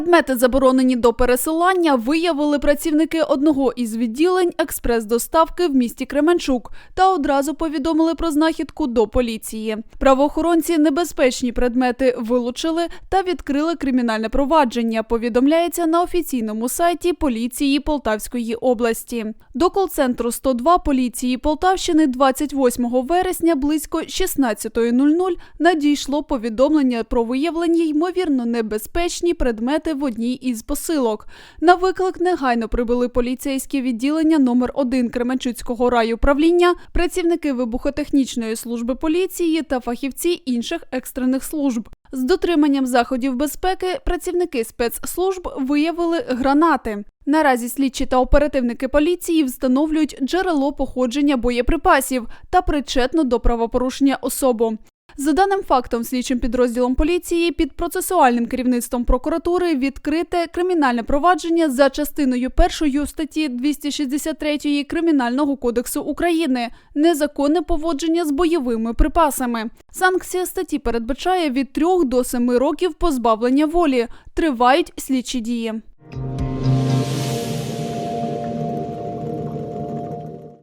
Предмети, заборонені до пересилання, виявили працівники одного із відділень експрес-доставки в місті Кременчук та одразу повідомили про знахідку до поліції. Правоохоронці небезпечні предмети вилучили та відкрили кримінальне провадження. Повідомляється на офіційному сайті поліції Полтавської області. До кол-центру 102 поліції Полтавщини 28 вересня близько 16.00 надійшло повідомлення про виявлені ймовірно небезпечні предмети в одній із посилок. На виклик негайно прибули поліцейські відділення номер 1 Кременчуцького райуправління, працівники вибухотехнічної служби поліції та фахівці інших екстрених служб. З дотриманням заходів безпеки працівники спецслужб виявили гранати. Наразі слідчі та оперативники поліції встановлюють джерело походження боєприпасів та причетну до правопорушення особу. За даним фактом, слідчим підрозділом поліції під процесуальним керівництвом прокуратури відкрите кримінальне провадження за частиною першої статті 263 Кримінального кодексу України незаконне поводження з бойовими припасами. Санкція статті передбачає від 3 до 7 років позбавлення волі. Тривають слідчі дії.